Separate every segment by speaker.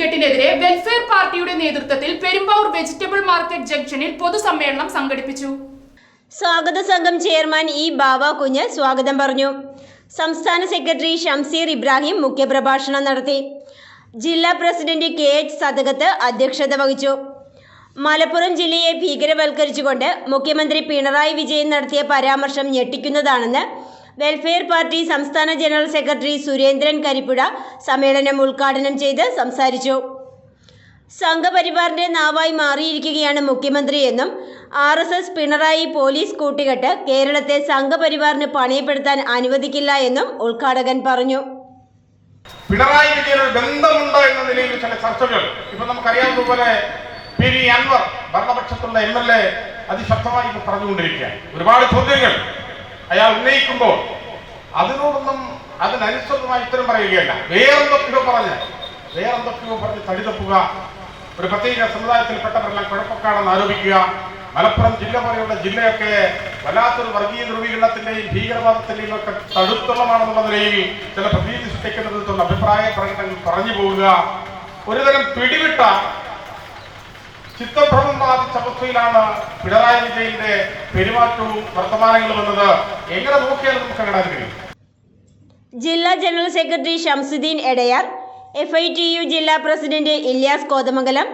Speaker 1: കൂട്ടുകെട്ടിനെതിരെ welfare പാർട്ടിയുടെ നേതൃത്വത്തിൽ Perumbavoor vegetable market ജംഗ്ഷനിൽ പൊതുസമ്മേളനം സംഘടിപ്പിച്ചു.
Speaker 2: സ്വാഗത സംഘം ചെയർമാൻ ഇ ബാവ കുഞ്ഞ് സ്വാഗതം പറഞ്ഞു. സംസ്ഥാന സെക്രട്ടറി ഷംസീർ ഇബ്രാഹിം മുഖ്യപ്രഭാഷണം നടത്തി. ജില്ലാ പ്രസിഡന്റ് കെ എച്ച് സദകത്ത് അധ്യക്ഷത വഹിച്ചു. മലപ്പുറം ജില്ലയെ ഭീകരവൽക്കരിച്ചുകൊണ്ട് മുഖ്യമന്ത്രി പിണറായി വിജയൻ നടത്തിയ പരാമർശം ഞെട്ടിക്കുന്നതാണെന്ന് വെൽഫെയർ പാർട്ടി സംസ്ഥാന ജനറൽ സെക്രട്ടറി സുരേന്ദ്രൻ കരിപ്പുഴ സമ്മേളനം ഉദ്ഘാടനം ചെയ്ത് സംസാരിച്ചു. സംഘപരിവാറിന്റെ നാവായി മാറിയിരിക്കുകയാണ് മുഖ്യമന്ത്രിയെന്നും R S S Pinarayi police കൂട്ടുകെട്ട് കേരളത്തെ സംഘപരിവാറിന് പണയപ്പെടുത്താൻ അനുവദിക്കില്ല എന്നും ഉദ്ഘാടകൻ പറഞ്ഞു.
Speaker 3: പിണറായി വിജയൻ ഒരു ബന്ധമുണ്ട് എന്ന നിലയിൽ ചില ചർച്ചകൾ. ഇപ്പൊ നമുക്കറിയാവുന്ന പോലെ പി വി അൻവർ ഭരണപക്ഷത്തുള്ള എം എൽ എ അതിശക്തമായി പറഞ്ഞുകൊണ്ടിരിക്കുകയാണ്. ഒരുപാട് ചോദ്യങ്ങൾ. അയാൾ ഉന്നയിക്കുമ്പോൾ അതിനോടൊന്നും അതിനനുസൃതമായി ഉത്തരം പറയുകയല്ല. വേറെന്തൊക്കെയോ പറഞ്ഞ് വേറെന്തൊക്കെയോ പറഞ്ഞ് തടിതപ്പുക ഒരു പ്രത്യേക സമുദായത്തിൽപ്പെട്ടവരെല്ലാം കുഴപ്പക്കാണെന്ന് ആരോപിക്കുക മലപ്പുറം ജില്ല പോലെയുള്ള ജില്ലയൊക്കെ വല്ലാത്തൊരു വർഗീയ ധ്രുവീകരണത്തിന്റെയും ഭീകരവാദത്തിന്റെയും ഒക്കെ തടുത്തുള്ളമാണെന്നുള്ള നിലയിൽ ചില പ്രതീതി സൃഷ്ടിക്കുന്ന അഭിപ്രായ പ്രകടനങ്ങൾ പറഞ്ഞു പോവുക. ഒരുതരം പിടിവിട്ട ചിത്തഭ്രമം ബാധിച്ച അവസ്ഥയിലാണ് പിണറായി വിജയന്റെ പെരുമാറ്റവും വർത്തമാനങ്ങളും എന്നത് എങ്ങനെ നോക്കിയാലും നമുക്ക് കാണാൻ കഴിയും.
Speaker 2: ജില്ലാ general secretary Shamsuddin Edayar F I T U ജില്ലാ president Ilyas Kothamangalam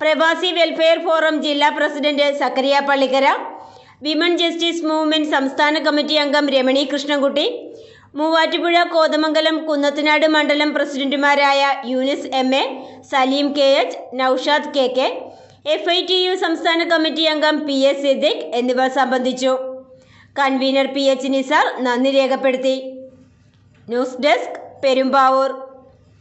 Speaker 2: Pravasi welfare forum ജില്ലാ president Zakariya Pallikkara women justice movement സംസ്ഥാന കമ്മിറ്റി അംഗം രമണി കൃഷ്ണൻകുട്ടി മൂവാറ്റുപുഴ കോതമംഗലം കുന്നത്തനാട് മണ്ഡലം പ്രസിഡന്റുമാരായ Younis M A Salim K H Noushad K K F I T U സംസ്ഥാന committee അംഗം P S Siddique എന്നിവർ സംബന്ധിച്ചു. കൺവീനർ പി എച്ച് നിസാർ നന്ദി രേഖപ്പെടുത്തി. News desk Perumbavoor.